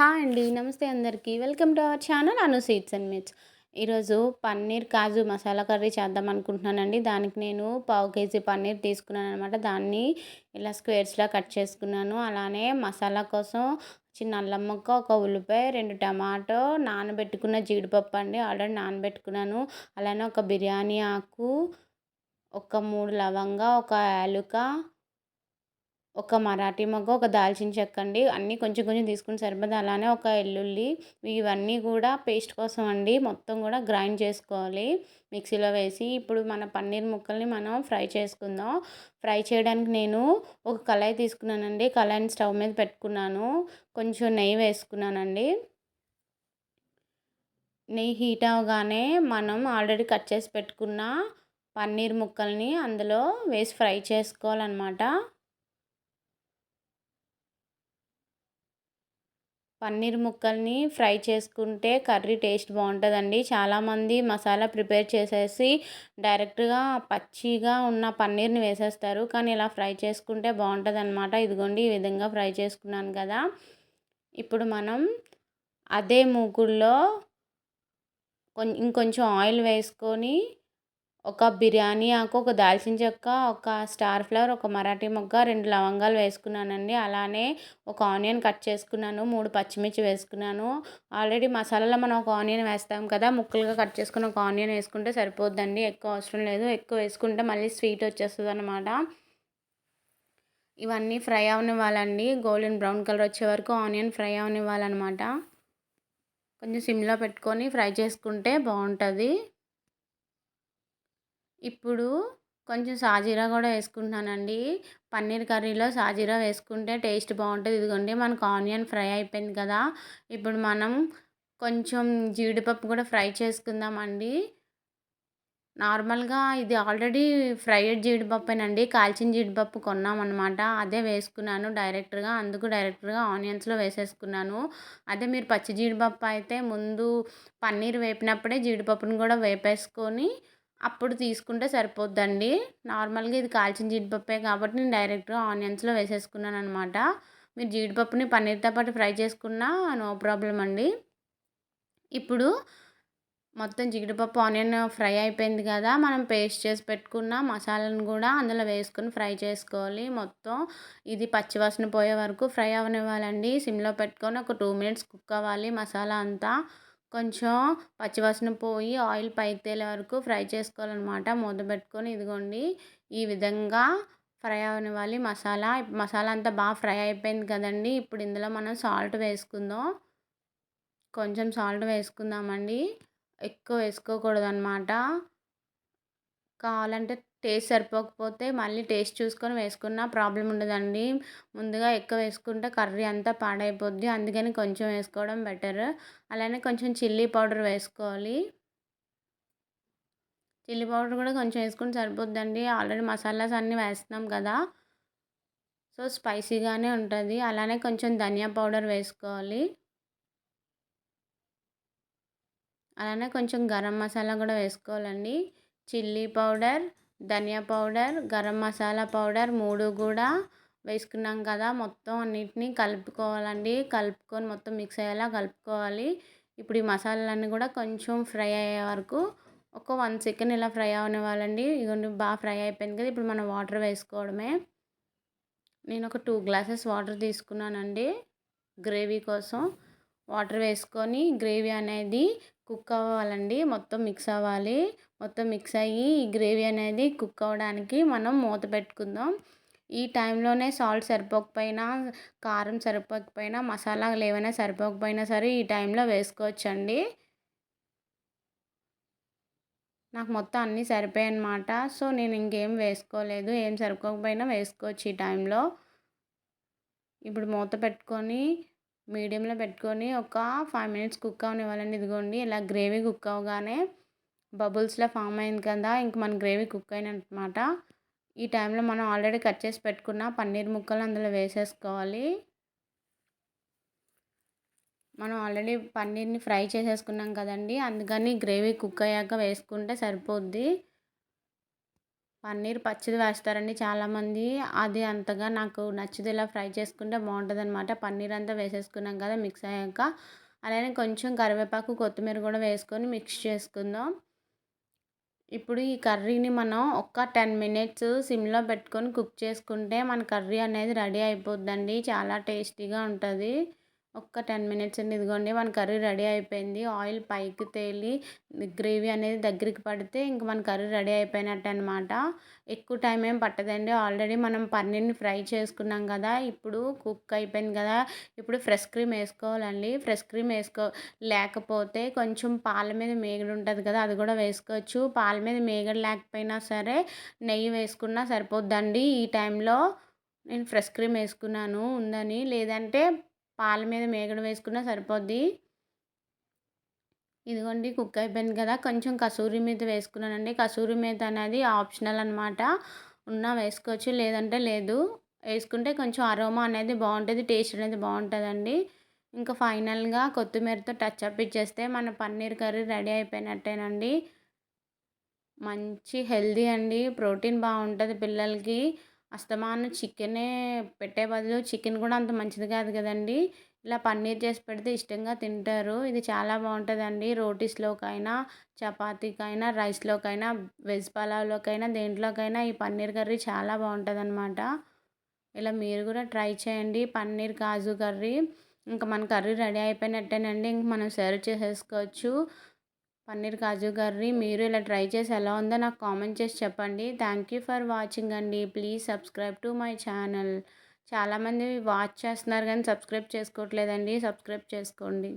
Hi అండి. నమస్తే అందరికీ. Welcome to our channel Anu sweets and mitts ఈరోజు పన్నీర్ కాజు మసాలా కర్రీ చేద్దాం అనుకుంటున్నానండి. దానికి నేను పావు కేజీ పన్నీర్ తీసుకున్నాను అనమాట దాన్ని ఇలా స్క్వేర్స్లా కట్ చేసుకున్నాను. అలానే మసాలా కోసం చిన్న అల్లం ముక్క ఒక ఉల్లిపాయ రెండు టమాటో నానబెట్టుకున్న జీడిపప్పు అండి. ఆల్రెడీ నానబెట్టుకున్నాను. అలానే ఒక బిర్యానీ ఆకు ఒక మూడు లవంగా ఒక యాలుక ఒక మరాఠీ మొగ్గ ఒక దాల్చిన చెక్క అండి. అన్నీ కొంచెం కొంచెం తీసుకుని సరిపోతుంది అలానే ఒక వెల్లుల్లి ఇవన్నీ కూడా పేస్ట్ కోసం అండి. మొత్తం కూడా గ్రైండ్ చేసుకోవాలి. మిక్సీలో వేసి ఇప్పుడు మన పన్నీర్ ముక్కల్ని మనం ఫ్రై చేసుకుందాం. ఫ్రై చేయడానికి నేను ఒక కళాయి తీసుకున్నానండి. కళాయిని స్టవ్ మీద పెట్టుకున్నాను. కొంచెం నెయ్యి వేసుకున్నానండి. నెయ్యి హీట్ అవగానే మనం ఆల్రెడీ కట్ చేసి పెట్టుకున్న పన్నీర్ ముక్కల్ని అందులో వేసి ఫ్రై చేసుకోవాలన్నమాట. పన్నీర్ ముక్కల్ని ఫ్రై చేసుకుంటే కర్రీ టేస్ట్ బాగుంటుందండి. చాలామంది మసాలా ప్రిపేర్ చేసేసి డైరెక్ట్గా పచ్చిగా ఉన్న పన్నీర్ని వేసేస్తారు. కానీ ఇలా ఫ్రై చేసుకుంటే బాగుంటుంది అనమాట ఇదిగోండి ఈ విధంగా ఫ్రై చేసుకున్నాను కదా. ఇప్పుడు మనం అదే మూకుల్లో కొంచెం ఇంకొంచెం ఆయిల్ వేసుకొని ఒక బిర్యానీ ఆకు ఒక దాల్చిన చెక్క ఒక స్టార్ ఫ్లవర్ ఒక మరాఠీ మొగ్గ రెండు లవంగాలు వేసుకున్నానండి. అలానే ఒక ఆనియన్ కట్ చేసుకున్నాను మూడు పచ్చిమిర్చి వేసుకున్నాను. ఆల్రెడీ మసాలాలో మనం ఒక ఆనియన్ వేస్తాం కదా ముక్కలుగా కట్ చేసుకుని ఒక ఆనియన్ వేసుకుంటే సరిపోద్దండి. ఎక్కువ అవసరం లేదు. ఎక్కువ వేసుకుంటే మళ్ళీ స్వీట్ వచ్చేస్తుంది అనమాట ఇవన్నీ ఫ్రై అవనివ్వాలండి. గోల్డెన్ బ్రౌన్ కలర్ వచ్చే వరకు ఆనియన్ ఫ్రై అవనివ్వాలన్నమాట. కొంచెం సిమ్లో పెట్టుకొని ఫ్రై చేసుకుంటే బాగుంటుంది. ఇప్పుడు కొంచెం సాజీరా కూడా వేసుకుంటున్నానండి. పన్నీర్ కర్రీలో సాజీరా వేసుకుంటే టేస్ట్ బాగుంటుంది. ఇదిగోండి మనకు ఆనియన్ ఫ్రై అయిపోయింది కదా. ఇప్పుడు మనం కొంచెం జీడిపప్పు కూడా ఫ్రై చేసుకుందామండి. నార్మల్గా ఇది ఆల్రెడీ ఫ్రైడ్ జీడిపప్పేనండి. కాల్చిన జీడిపప్పు కొన్నామన్నమాట. అదే వేసుకున్నాను డైరెక్ట్గా అందుకు డైరెక్ట్గా ఆనియన్స్లో వేసేసుకున్నాను. అదే మీరు పచ్చి జీడిపప్పు అయితే ముందు పన్నీర్ వేపినప్పుడే జీడిపప్పును కూడా వేపేసుకొని అప్పుడు తీసుకుంటే సరిపోద్దండి. నార్మల్గా ఇది కాల్చిన జీడిపప్పే కాబట్టి నేను డైరెక్ట్గా ఆనియన్స్లో వేసేసుకున్నాను అనమాట మీరు జీడిపప్పుని పన్నీర్తో పాటు ఫ్రై చేసుకున్నా నో ప్రాబ్లం అండి. ఇప్పుడు మొత్తం జీడిపప్పు ఆనియన్ ఫ్రై అయిపోయింది కదా మనం పేస్ట్ చేసి పెట్టుకున్న మసాలాను కూడా అందులో వేసుకొని ఫ్రై చేసుకోవాలి. మొత్తం ఇది పచ్చివాసన పోయే వరకు ఫ్రై అవనివ్వాలండి. సిమ్లో పెట్టుకొని ఒక టూ మినిట్స్ కుక్ అవ్వాలి మసాలా అంతా. కొంచెం పచ్చివాసన పోయి ఆయిల్ పైకి తేలే వరకు ఫ్రై చేసుకోవాలన్నమాట. మూత పెట్టుకొని ఇదిగోండి ఈ విధంగా ఫ్రై అవనివ్వాలి. మసాలా మసాలా అంతా బాగా ఫ్రై అయిపోయింది కదండి. ఇప్పుడు ఇందులో మనం సాల్ట్ వేసుకుందాం. కొంచెం సాల్ట్ వేసుకుందామండి. ఎక్కువ వేసుకోకూడదు అనమాట కావాలంటే టేస్ట్ సరిపోకపోతే మళ్ళీ టేస్ట్ చూసుకొని వేసుకున్న ప్రాబ్లం ఉండదండి. ముందుగా ఎక్కువ వేసుకుంటే కర్రీ అంతా పాడైపోద్ది. అందుకని కొంచెం వేసుకోవడం బెటర్. అలానే కొంచెం చిల్లీ పౌడర్ వేసుకోవాలి. చిల్లీ పౌడర్ కూడా కొంచెం వేసుకుంటే సరిపోద్దండి. ఆల్రెడీ మసాలాస్ అన్నీ వేస్తున్నాం కదా. సో స్పైసీగానే ఉంటుంది. అలానే కొంచెం ధనియా పౌడర్ వేసుకోవాలి. అలానే కొంచెం గరం మసాలా కూడా వేసుకోవాలండి. Chilli powder dhania powder garam masala powder మూడు కూడా వేసుకున్నాం కదా. మొత్తం అన్నిటినీ కలుపుకోవాలండి. కలుపుకొని మొత్తం మిక్స్ అయ్యేలా కలుపుకోవాలి. ఇప్పుడు ఈ మసాలాలన్నీ కూడా కొంచెం ఫ్రై అయ్యే వరకు ఒక వన్ సెకండ్ ఇలా ఫ్రై అవనివ్వాలండి. ఇదిగోండి బాగా ఫ్రై అయిపోయింది కదా. ఇప్పుడు మనం వాటర్ వేసుకోవడమే. నేను ఒక టూ గ్లాసెస్ వాటర్ తీసుకున్నానండి గ్రేవీ కోసం. వాటర్ వేసుకొని గ్రేవీ అనేది కుక్ అవ్వాలండి. మొత్తం మిక్స్ అవ్వాలి. మొత్తం మిక్స్ అయ్యి ఈ గ్రేవీ అనేది కుక్ అవ్వడానికి మనం మూత పెట్టుకుందాం. ఈ టైంలోనే సాల్ట్ సరిపోకపోయినా కారం సరిపోకపోయినా మసాలాలు ఏమైనా సరిపోకపోయినా సరే ఈ టైంలో వేసుకోవచ్చండి. నాకు మొత్తం అన్నీ సరిపోయాయి సో నేను ఇంకేం వేసుకోలేదు. ఏం సరిపోకపోయినా వేసుకోవచ్చు ఈ టైంలో. ఇప్పుడు మూత పెట్టుకొని మీడియంలో పెట్టుకొని ఒక ఫైవ్ మినిట్స్ కుక్ అవనివ్వాలండి. ఇదిగోండి ఇలా గ్రేవీ కుక్ అవగానే బబుల్స్లో ఫామ్ అయింది కదా ఇంక మన గ్రేవీ కుక్ అయినమాట ఈ టైంలో మనం ఆల్రెడీ కట్ చేసి పెట్టుకున్న పన్నీర్ ముక్కలు అందులో వేసేసుకోవాలి. మనం ఆల్రెడీ పన్నీర్ని ఫ్రై చేసేసుకున్నాం కదండి అందుకని గ్రేవీ కుక్ అయ్యాక వేసుకుంటే సరిపోద్ది. పన్నీర్ పచ్చిది వేస్తారండి చాలామంది అది అంతగా నాకు నచ్చదు ఇలా ఫ్రై చేసుకుంటే బాగుంటుంది అనమాట పన్నీర్ అంతా వేసేసుకున్నాం కదా మిక్స్ అయ్యాక. అలానే కొంచెం కరివేపాకు కొత్తిమీర కూడా వేసుకొని మిక్స్ చేసుకుందాం. ఇప్పుడు ఈ కర్రీని మనం ఒక్క టెన్ మినిట్స్ సిమ్లో పెట్టుకొని కుక్ చేసుకుంటే మన కర్రీ అనేది రెడీ అయిపోద్దండి. చాలా టేస్టీగా ఉంటుంది. ఒక్క టెన్ మినిట్స్ అండి ఇదిగోండి మన కర్రీ రెడీ అయిపోయింది. ఆయిల్ పైకి తేలి గ్రేవీ అనేది దగ్గరికి పడితే ఇంక మన కర్రీ రెడీ అయిపోయినట్టు అనమాట ఎక్కువ టైం ఏం పట్టదండి. ఆల్రెడీ మనం పన్నీర్ని ఫ్రై చేసుకున్నాం కదా ఇప్పుడు కుక్ అయిపోయింది కదా. ఇప్పుడు ఫ్రెష్ క్రీమ్ వేసుకోవాలండి. ఫ్రెష్ క్రీమ్ వేసుకో లేకపోతే కొంచెం పాల మీద మేగడ ఉంటుంది కదా అది కూడా వేసుకోవచ్చు. పాల మీద మేగడ లేకపోయినా సరే నెయ్యి వేసుకున్నా సరిపోద్దండి. ఈ టైంలో నేను ఫ్రెష్ క్రీమ్ వేసుకున్నాను ఉందని. లేదంటే పాల మీద మేగడ వేసుకున్నా సరిపోద్ది. ఇదిగోండి కుక్ అయిపోయింది కదా. కొంచెం కసూరి మీద వేసుకున్నానండి. కసూరి మీద అనేది ఆప్షనల్ అనమాట ఉన్నా వేసుకోవచ్చు లేదంటే లేదు. వేసుకుంటే కొంచెం అరోమా అనేది బాగుంటుంది టేస్ట్ అనేది బాగుంటుందండి. ఇంకా ఫైనల్గా కొత్తిమీరతో టచ్ అప్ ఇచ్చేస్తే మన పన్నీర్ కర్రీ రెడీ అయిపోయినట్టేనండి. మంచి హెల్దీ అండి. ప్రోటీన్ బాగుంటుంది పిల్లలకి. అస్తమానం చికెనే పెట్టే బదులు చికెన్ కూడా అంత మంచిది కాదు కదండి. ఇలా పన్నీర్ చేసి పెడితే ఇష్టంగా తింటారు. ఇది చాలా బాగుంటుందండి. రోటీస్లోకైనా చపాతీకైనా రైస్లోకైనా వెజ్ పలావ్లోకైనా దేంట్లోకైనా ఈ పన్నీర్ కర్రీ చాలా బాగుంటుంది అనమాట ఇలా మీరు కూడా ట్రై చేయండి. పన్నీర్ కాజు కర్రీ. ఇంకా మన కర్రీ రెడీ అయిపోయినట్టేనండి. ఇంక మనం సర్వ్ చేసేసుకోవచ్చు. పన్నీర్ కాజు కర్రీ మీరు ఇలా ట్రై చేసి ఎలా ఉందో నాకు కామెంట్ చేసి చెప్పండి. థ్యాంక్ యూ ఫర్ వాచింగ్ అండి. Please subscribe to my channel చాలామంది వాచ్ చేస్తున్నారు కానీ సబ్స్క్రైబ్ చేసుకోవట్లేదండి. సబ్స్క్రైబ్ చేసుకోండి.